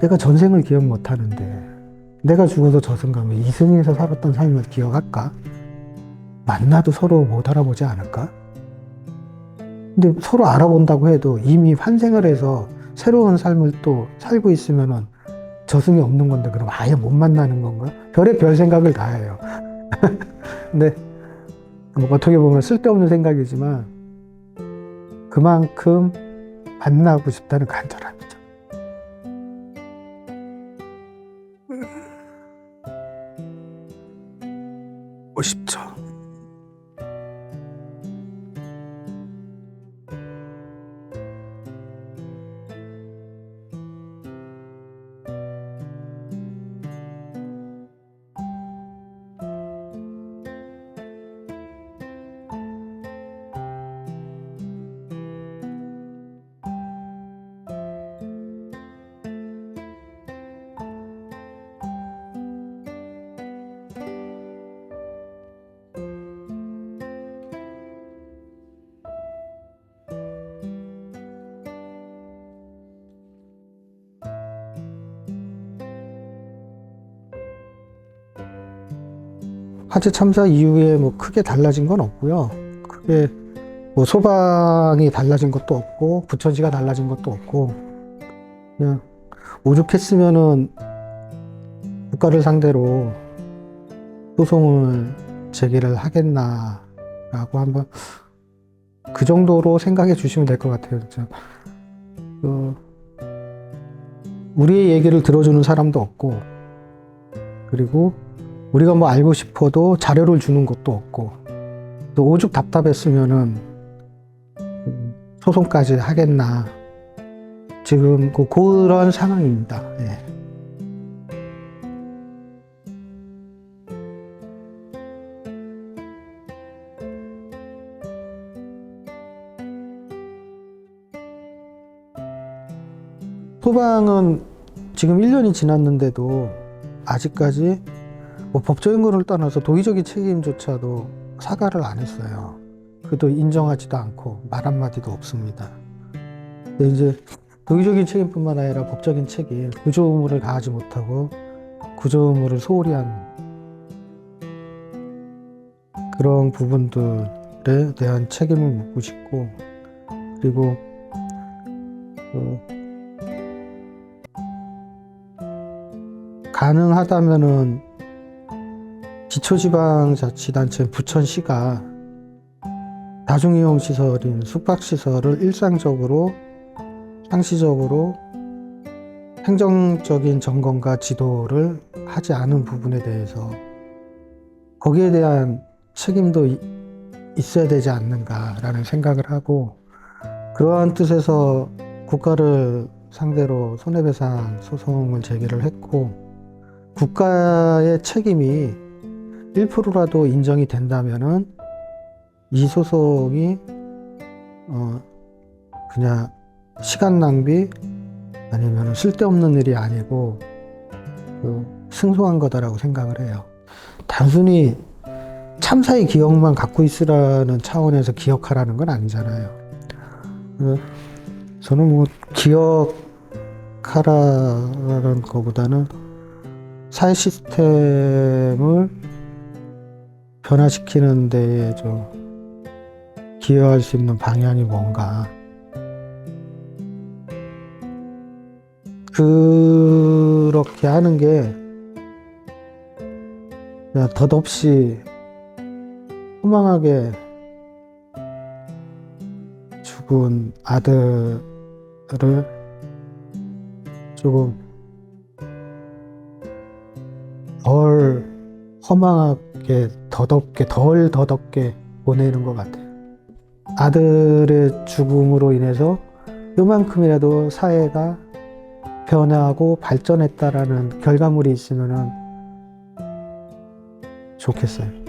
내가 전생을 기억 못 하는데 내가 죽어서 저승 가면 이승에서 살았던 삶을 기억할까? 만나도 서로 못 알아보지 않을까? 근데 서로 알아본다고 해도 이미 환생을 해서 새로운 삶을 또 살고 있으면은 저승이 없는 건데 그럼 아예 못 만나는 건가? 별의 별 생각을 다 해요. 근데 뭐 어떻게 보면 쓸데없는 생각이지만 그만큼 만나고 싶다는 간절함 이죠. 화재 참사 이후에 뭐 크게 달라진 건 없고요. 크게 뭐 소방이 달라진 것도 없고 부천시가 달라진 것도 없고 그냥 오죽했으면은 국가를 상대로 소송을 제기를 하겠나라고 한번 그 정도로 생각해 주시면 될 것 같아요. 진짜. 그 우리의 얘기를 들어주는 사람도 없고 그리고 우리가 뭐 알고 싶어도 자료를 주는 것도 없고 또 오죽 답답했으면은 음, 소송까지 하겠나 지금 그- 그런 상황입니다. 예. 소방은 지금 1년이 지났는데도 아직까지 뭐 법적인 거를 떠나서 도의적인 책임조차도 사과를 안 했어요. 그도 인정하지도 않고 말 한마디도 없습니다. 근데 이제 도의적인 책임뿐만 아니라 법적인 책임, 구조 의무를 다하지 못하고 구조 의무를 소홀히 한 그런 부분들에 대한 책임을 묻고 싶고 그리고 그 가능하다면은 기초지방자치단체 부천시가 다중이용 시설인 숙박시설을 일상적으로 상시적으로 행정적인 점검과 지도를 하지 않은 부분에 대해서 거기에 대한 책임도 이- 있어야 되지 않는가라는 생각을 하고 그러한 뜻에서 국가를 상대로 손해배상 소송을 제기를 했고 국가의 책임이 1%라도 인정이 된다면은 이 소송이 어 그냥 시간 낭비 아니면 쓸데없는 일이 아니고 그 승소한 거다라고 생각을 해요. 단순히 참사의 기억만 갖고 있으라는 차원에서 기억하라는 건 아니잖아요. 그 저는 뭐 기억하라는 것보다는 사회 시스템을 변화시키는 데에 좀 기여할 수 있는 방향이 뭔가. 그렇게 하는 게 그냥 덧없이 허망하게 죽은 아들을 조금 덜 허망하게 더덥게 덜 더덥게 보내는 것 같아요. 아들의 죽음으로 인해서 요만큼이라도 사회가 변화하고 발전했다라는 결과물이 있으면 좋겠어요.